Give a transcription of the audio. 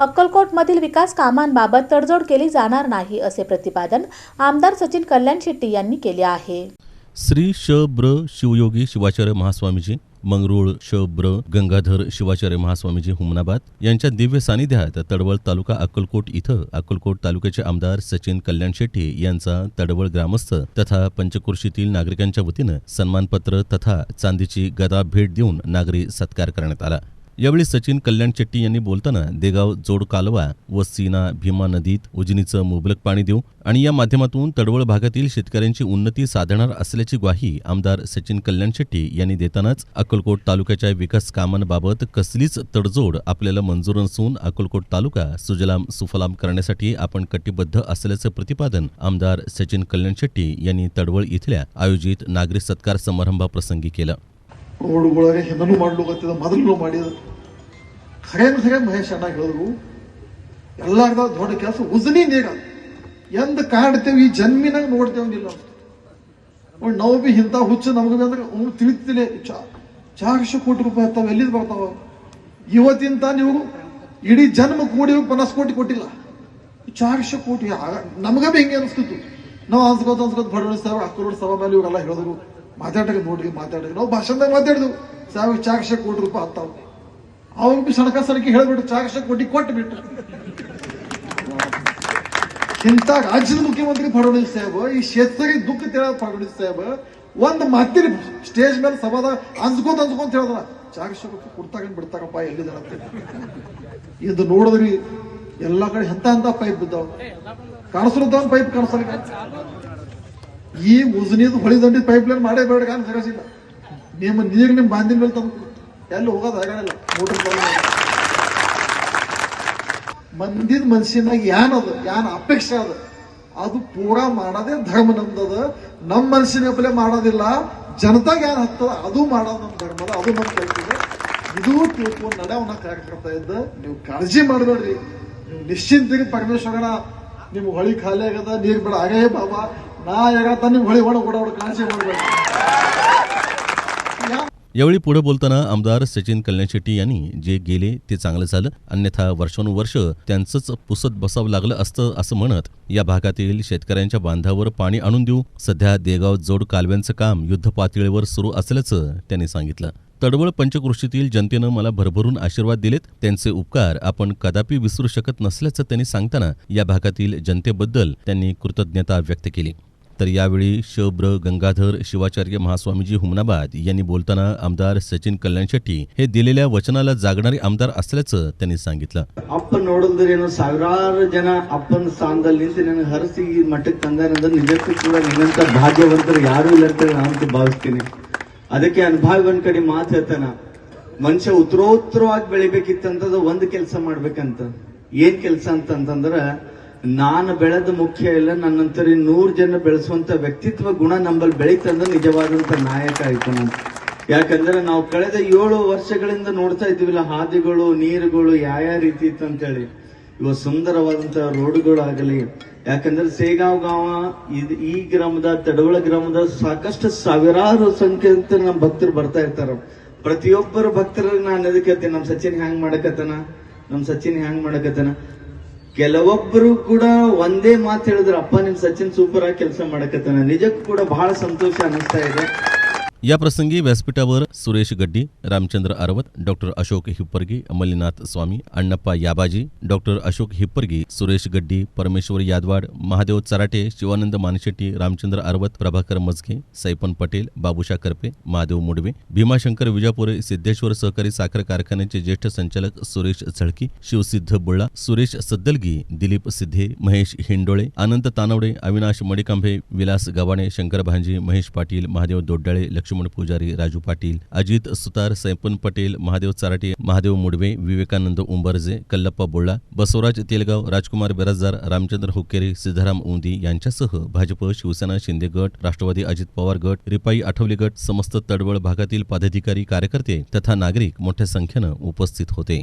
अक्कलकोटमधील विकास कामांबाबत तडजोड केली जाणार नाही असे प्रतिपादन आमदार सचिन कल्याण शेट्टी यांनी केले आहे. श्री श ब्र शिवयोगी शिवाचार्य महास्वामीजी मंगरुळ श ब्र गंगाधर शिवाचार्य महास्वामीजी हुमनाबाद यांच्या दिव्य सानिध्यात तडवळ तालुका अक्कलकोट इथं अक्कलकोट तालुक्याचे आमदार सचिन कल्याण शेट्टी यांचा तडवळ ग्रामस्थ तथा पंचकुर्शीतील नागरिकांच्या वतीनं सन्मानपत्र तथा चांदीची गदा भेट देऊन नागरी सत्कार करण्यात आला. यावेळी सचिन कल्याण शेट्टी यांनी बोलताना देगाव जोड कालवा व सीना भीमा नदीत उजनीचं मुबलक पाणी देऊ आणि या माध्यमातून तडवळ भागातील शेतकऱ्यांची उन्नती साधणार असल्याची ग्वाही आमदार सचिन कल्याण शेट्टी यांनी देतानाच अक्कलकोट तालुक्याच्या विकास कामांबाबत कसलीच तडजोड आपल्याला मंजूर नसून अक्कलकोट तालुका सुजलाम सुफलाम करण्यासाठी आपण कटिबद्ध असल्याचं प्रतिपादन आमदार सचिन कल्याण शेट्टी यांनी तडवळ इथल्या आयोजित नागरिक सत्कार समारंभाप्रसंगी केलं ರೋಡ್ಗಳಿಗೆ ಖರೇನ ಖರೆ ಮಹೇಶ್ ಅಣ್ಣ ಹೇಳಿದ್ರು ಎಲ್ಲಾರ್ದ ದೊಡ್ಡ ಕೆಲಸ ಉಜನಿ ನೀರ. ಎಂದ ಕಾಡ್ತೇವೆ ಈ ಜನ್ಮಿನಾಗ ನೋಡ್ತೇವಿಲ್ಲ ನೋಡಿ ನಾವು ಬಿ ಇಂಥ ಹುಚ್ಚು ನಮಗೆ ಅಂದ್ರೆ ಅವ್ನು ತಿಳಿತಿಲ್ಲ ಚಾ, ಚಾರ್ಶ ಕೋಟಿ ರೂಪಾಯಿ ಬರ್ತಾವ ಎಲ್ಲಿದ್ ಬರ್ತಾವ? ಇವತ್ತಿಂತ ನೀವು ಇಡೀ ಜನ್ಮ ಕೂಡಿ ಪನ್ನಾಸ್ ಕೋಟಿ ಕೊಟ್ಟಿಲ್ಲ. ಚಾರ್ಶ ಕೋಟಿ ನಮಗ ಬಿ ಹಿಂಗೆ ಅನಿಸ್ತಿತ್ತು. ನಾವು ಅನ್ಸ್ಕೋತ ಅನ್ಸ್ಕೋತ ಬಡವಣ ಸಾವಿರ ಹತ್ತು ಕೋಟಿ ಸಭಾ ಮೇಲೆ ಇವರೆಲ್ಲ ಹೇಳಿದ್ರು. ಮಾತಾಡಕ್ಕೆ ನೋಡ್ರಿ, ಮಾತಾಡ್ರಿ. ನಾವು ಭಾಷಣದಾಗ ಮಾತಾಡಿದ್ವು. ಸಾವಿರ ಚಾರ್ಶ ಕೋಟಿ ರೂಪಾಯಿ ಹತ್ತಾವ. ಅವಾಗ ಬಿ ಸಣಕ ಸಣಕಿ ಹೇಳ್ಬಿಟ್ಟು ಚಾಕ್ಷ ಕೊಟ್ಟಿ ಬಿಟ್ರು ಇಂಥ ರಾಜ್ಯದ ಮುಖ್ಯಮಂತ್ರಿ ಫಡ್ವಣಿ ಸಾಹೇಬ್, ಈ ಶೆತ್ತರಿ ದುಃಖ ತಿಳ ಫಡ್ನವೀಸ್ ಸಾಹೇಬ್, ಒಂದ್ ಮಾತಿನ ಸ್ಟೇಜ್ ಮೇಲೆ ಸಭಾದ ಅಂಜ್ಕೊಂತ ಅನ್ಸ್ಕೊಂತ ಹೇಳಿದ್ರ. ಕೋಟಿ ಕೊಡ್ತಾಗ ಬಿಡ್ತಾರಪ್ಪ ಎಲ್ಲಿದ್ದಾರ ಅಂತ ಇದು ನೋಡಿದ್ರಿ, ಎಲ್ಲ ಕಡೆ ಎಂತ ಅಂತ ಪೈಪ್ ಬಿದ್ದಾವ. ಕಾಣಿಸ್ಲತ್ತ ಪೈಪ್ ಕಾಣಿಸಲಿಲ್ಲ ಈ ಉಜ್ನಿದ್ ಹೊಳಿ ದಂಡಿ ಪೈಪ್ ಲೈನ್ ಮಾಡೇ ಬೇಡ ಕಾಣಿಸಿಲ್ಲ ನಿಮ್ಮ ನೀರ್ ನಿಮ್ ಬಾಂದಿನ ಮೇಲೆ ತಂದು ಎಲ್ಲಿ ಹೋಗೋದು ಆಗಲ್ಲ. ಮೋಟರ್ ಮಂದಿದ ಮನ್ಸಿನಾಗ ಯಾನ್ ಏನ್ ಅಪೇಕ್ಷೆ ಅದ? ಅದು ಪೂರಾ ಮಾಡೋದೇ ಧರ್ಮ ನಮ್ದದ. ನಮ್ಮ ಮನಸ್ಸಿನ ಬೆಲೆ ಮಾಡೋದಿಲ್ಲ. ಜನತಾಗ ಯಾನ್ ಹತ್ತದ? ಅದು ಮಾಡೋದು ನಮ್ಮ ಧರ್ಮದ. ಅದು ನಮ್ಮ ಕಲ್ತಿದೆ ಇದು ತಿಳ್ಕೊಂಡು ನಡೆಯವನ್ನ ಕಾರ್ಯಕರ್ತ ಇದ್ದ. ನೀವು ಕಾಳಜಿ ಮಾಡಬೇಡ್ರಿ. ನೀವು ನಿಶ್ಚಿಂತಿಗೆ ಪರಮೇಶ್ವರನ ನಿಮ್ ಹೊಳಿ ಖಾಲಿ ಆಗದ, ನೀರ್ ಬಿಡ. ಆಗೇ ಬಾಬಾ, ನಾ ಯಾಗತ್ತ ನಿಮ್ ಹೊಳಿ ಒಣ ಓಡಾಡ ಕಾಳಜಿ ಮಾಡಬೇಡ್ರಿ. यावेळी पुढे बोलताना आमदार सचिन कल्याण शेट्टी यांनी जे गेले ते चांगलं झालं. अन्यथा वर्षानुवर्ष त्यांचंच पुसत बसावं लागलं असतं असं म्हणत या भागातील शेतकऱ्यांच्या बांधावर पाणी आणून देऊ. सध्या देगाव जोड कालव्यांचं काम युद्ध पातळीवर सुरू असल्याचं त्यांनी सांगितलं. तडवळ पंचकृषीतील जनतेनं मला भरभरून आशीर्वाद दिलेत. त्यांचे उपकार आपण कदापि विसरू शकत नसल्याचं त्यांनी सांगताना या भागातील जनतेबद्दल त्यांनी कृतज्ञता व्यक्त केली. तर यावेळी श ब्र गंगाधर शिवाचार्य महास्वामीजी हुमनाबाद यांनी बोलताना आमदार सचिन कल्याण शेट्टी हे दिलेल्या वचनाला जागणारे आमदार असल्याचं त्यांनी सांगितलं ಅಪ್ಪ ನೋಡಿದ್ರೇನು ಸಾವಿರಾರು ಜನ ಅಪ್ಪನ ಸ್ಥಾನದಲ್ಲಿ ನಿಂತು ನನಗೆ ಹರಿಸಿ ಈ ಮಟ್ಟಕ್ಕೆ ತಂದಾರಂದ್ರೆ ನಿಜಕ್ಕೂ ಕೂಡ ನಿನ್ನಂತ ಭಾಗ್ಯವಂತರು ಯಾರು ಇಲ್ಲ ಅಂತ ನಾನು ಭಾವಿಸ್ತೀನಿ ಅದಕ್ಕೆ ಅನುಭವ ಒಂದ್ ಕಡೆ ಮಾತು ಹೇಳ್ತಾನ ಮನುಷ್ಯ ಉತ್ತರೋತ್ತರವಾಗಿ ಬೆಳಿಬೇಕಿತ್ತಂತದ ಒಂದ್ ಕೆಲಸ ಮಾಡ್ಬೇಕಂತ ಏನ್ ಕೆಲಸ ಅಂತಂತಂದ್ರ ನಾನು ಬೆಳೆದ ಮುಖ್ಯ ಇಲ್ಲ ನನ್ನಂತರಿ ನೂರು ಜನ ಬೆಳೆಸುವಂತ ವ್ಯಕ್ತಿತ್ವ ಗುಣ ನಂಬಲ್ಲಿ ಬೆಳೀತಂದ್ರೆ ನಿಜವಾದಂತ ನಾಯಕ ಆಯ್ತು ನಾನು. ಯಾಕಂದ್ರೆ ನಾವು ಕಳೆದ ಏಳು ವರ್ಷಗಳಿಂದ ನೋಡ್ತಾ ಇದ್ದೀವಿಲ್ಲ, ಹಾದಿಗಳು, ನೀರುಗಳು ಯಾವ ಯಾವ ರೀತಿ ಇತ್ತು ಅಂತೇಳಿ. ಇವ ಸುಂದರವಾದಂತ ರೋಡ್ಗಳು ಆಗಲಿ, ಯಾಕಂದ್ರೆ ಸೇಗಾವ್ ಗಾವ, ಇದು ಈ ಗ್ರಾಮದ, ತಡವಳ ಗ್ರಾಮದ ಸಾಕಷ್ಟು ಸಾವಿರಾರು ಸಂಖ್ಯೆ ಅಂತ ನಮ್ಮ ಭಕ್ತರು ಬರ್ತಾ ಇರ್ತಾರ. ಪ್ರತಿಯೊಬ್ಬರ ಭಕ್ತರಲ್ಲಿ ನಾನು ಅದಕ್ಕೆ ನಮ್ಮ ಸಚಿನ್ ಹ್ಯಾಂಗ್ ಮಾಡಕತ್ತನ? ನಮ್ಮ ಸಚಿನ್ ಹ್ಯಾಂಗ್ ಮಾಡಕತ್ತನ? ಕೆಲವೊಬ್ಬರು ಕೂಡ ಒಂದೇ ಮಾತು ಹೇಳಿದ್ರು ಅಪ್ಪ ನಿಮ್ ಸಚಿನ್ ಸೂಪರ್ ಆಗಿ ಕೆಲಸ ಮಾಡಕತ್ತಾನ ನಿಜಕ್ಕೂ ಕೂಡ ಬಹಳ ಸಂತೋಷ ಅನಿಸ್ತಾ ಇದೆ या प्रसंगी व्यासपीठावर सुरेश गड्डी रामचंद्र आरवत डॉक्टर अशोक हिप्परगी अमलीनाथ स्वामी अण्णप्पा याबाजी डॉक्टर अशोक हिप्परगी सुरेश गड्डी परमेश्वर यादवाड महादेव चराटे शिवानंद मानशेट्टी रामचंद्र आरवत प्रभाकर मजगे सैपन पटेल बाबुशा करपे महादेव मुडवे भीमाशंकर विजापुरे सिद्धेश्वर सहकारी साखर कारखान्याचे ज्येष्ठ संचालक सुरेश झळकी शिवसिद्ध बुळा सुरेश सद्दलगी दिलीप सिद्धे महेश हिंडोळे अनंत तानवडे अविनाश मडिकांभे विलास गवाणे शंकर भांजी महेश पाटील महादेव दोड्डाळे लक्ष्मण पुजारी राजू पाटील अजित सुतार सैपन पटेल महादेव चाराटे महादेव मुडवे विवेकानंद उंबरजे कल्लप्पा बोळा बसवराज तेलगाव राजकुमार बेराजदार रामचंद्र हुक्केरे सिद्धाराम उंदी यांच्यासह भाजप शिवसेना शिंदे गट राष्ट्रवादी अजित पवार गट रिपाई आठवले गट समस्त तडवळ भागातील पदाधिकारी कार्यकर्ते तथा नागरिक मोठ्या संख्येनं उपस्थित होते.